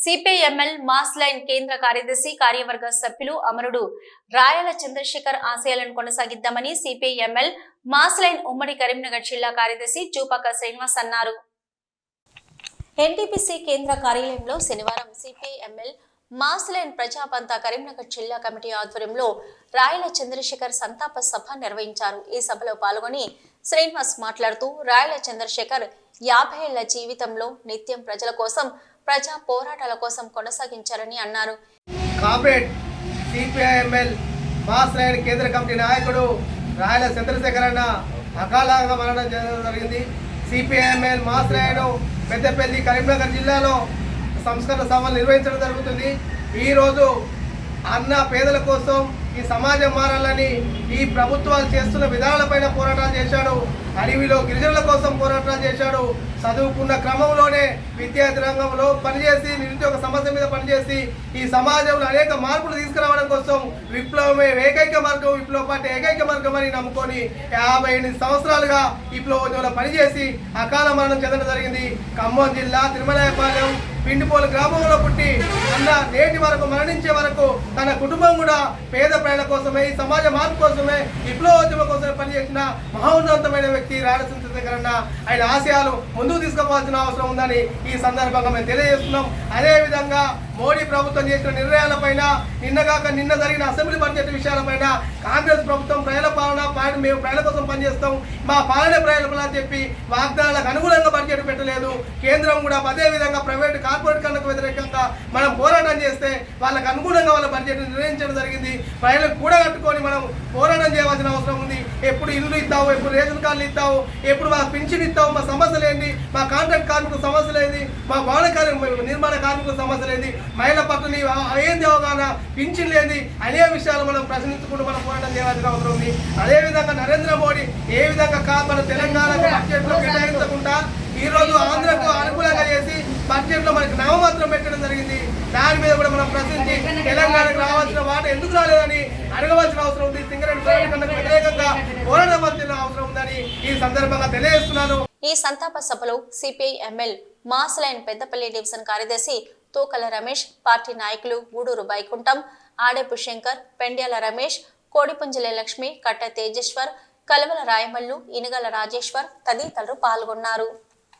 CPML mass line కేంద్ర కార్యదర్శి కార్యవర్గ సభ్యులు అమరుడు రాయల చంద్రశేఖర్ ఆశయాలను కొనసాగిద్దామని సిపిఎంఎల్ మాస్ లైన్ ఉమ్మడి కరీంనగర్ జిల్లా కార్యదర్శి చూపాక శ్రీనివాస్ అన్నారు. ఎన్టీపీసీ కేంద్ర కార్యాలయంలో శనివారం సిపిఎంఎల్ మాస్ లైన్ ప్రజాపంత కరీంనగర్ జిల్లా కమిటీ ఆధ్వర్యంలో రాయల చంద్రశేఖర్ సంతాప సభ నిర్వహించారు. ఈ సభలో పాల్గొని శ్రీనివాస్ మాట్లాడుతూ రాయల చంద్రశేఖర్ యాభై ఏళ్ళ జీవితంలో నిత్యం ప్రజల కోసం ప్రజా పోరాటాల కోసం కొనసాగించారని అన్నారు. కామ్రేడ్ సిపిఐఎంఎల్ మాస్ కేంద్ర కమిటీ నాయకుడు రాయల చంద్రశేఖర్ అన్న అకాలంగా మరణం చెందడం జరిగింది. CPIML mass line Peddapalli Karimnagar జిల్లాలో సంస్కరణ సభలు నిర్వహించడం జరుగుతుంది. ఈరోజు అన్న పేదల కోసం ఈ సమాజం మారాలని ఈ ప్రభుత్వాలు చేస్తున్న విధానాలపైన పోరాటాలు చేశాడు. అడవిలో గిరిజనుల కోసం పోరాటాలు చేశాడు. చదువుకున్న క్రమంలోనే విద్యార్థి రంగంలో పనిచేసి నిరుద్యోగ సమస్య మీద పనిచేసి ఈ సమాజంలో అనేక మార్పులు తీసుకురావడం కోసం విప్లవమే ఏకైక మార్గం విప్లవ పార్టీ ఏకైక మార్గం అని నమ్ముకొని యాభై ఎనిమిది సంవత్సరాలుగా విప్లవోద్యమంలో పనిచేసి అకాల మరణం చెందడం జరిగింది. ఖమ్మం జిల్లా తిరుమలాయపాలెం పిండిపోలు గ్రామంలో పుట్టి అన్న నేటి వరకు మరణించే వరకు తన కుటుంబం కూడా పేద ప్రజల కోసమే ఈ సమాజ మార్పు కోసమే విప్లవోద్యమం కోసమే పనిచేసిన మహోన్నతమైన వ్యక్తి రాయలసీమ చంద్రశేఖర్ అన్న ఆయన ఆశయాలు ముందుకు తీసుకోవాల్సిన అవసరం ఉందని ఈ సందర్భంగా మేము తెలియజేస్తున్నాం. అదే విధంగా మోడీ ప్రభుత్వం చేసిన నిర్ణయాలపైన నిన్నగాక నిన్న జరిగిన అసెంబ్లీ బడ్జెట్ విషయాలపైన కాంగ్రెస్ ప్రభుత్వం ప్రజల పాలన పాలన మేము ప్రజల కోసం పనిచేస్తాం. మా పాలన ప్రజల చెప్పి వాగ్దానాలకు అనుగుణంగా లేదు. కేంద్రం కూడా అదే విధంగా ప్రైవేట్ కార్పొరేట్ కళ్ళకు వ్యతిరేకంగా మనం పోరాటం చేస్తే వాళ్ళకు అనుగుణంగా వాళ్ళ బడ్జెట్ నిర్ణయించడం జరిగింది. ప్రజలకు కూడా కట్టుకొని మనం పోరాటం చేయవలసిన అవసరం ఉంది. ఎప్పుడు ఇల్లు ఇస్తావు ఎప్పుడు రేషన్ కార్డులు ఇస్తావు ఎప్పుడు మా పింఛన్ ఇస్తావు మా సమస్యలు ఏంటి? మా కాంట్రాక్ట్ కార్మికుల సమస్యలు ఏంటి? మా భవన నిర్మాణ కార్మికుల సమస్యలు ఏంటి? మహిళ పట్ల ఏంది అవగాహన పింఛన్ లేని అనే విషయాలు మనం ప్రశ్నించుకుంటూ మనం పోరాటం చేయాల్సిన అవసరం ఉంది. అదేవిధంగా నరేంద్ర మోడీ ఏ విధంగా కా మన తెలంగాణకు బడ్జెట్లో కేటాయించకుండా నామమాత్రం పెట్టడం జరిగింది. దాని మీద కూడా మనం ప్రశ్నించి తెలంగాణకు రావాల్సిన వాట ఎందుకు రాలేదని అడగవలసిన అవసరం ఉంది. సింగరేణి ప్రైవేట్ వ్యతిరేకంగా పోరాడవలసిన అవసరం ఉందని ఈ సందర్భంగా తెలియజేస్తున్నాను. ఈ సంతాప సభలో CPI ML mass line Peddapalli division కార్యదర్శి తూకల రమేష్ పార్టీ నాయకులు గూడూరు వైకుంఠం ఆడేపు శంకర్ పెండ్యాల రమేష్ కోడిపుంజల లక్ష్మి కట్ట తేజేశ్వర్ కలవల రాయమల్లు ఇనుగల రాజేశ్వర్ తదితరులు పాల్గొన్నారు.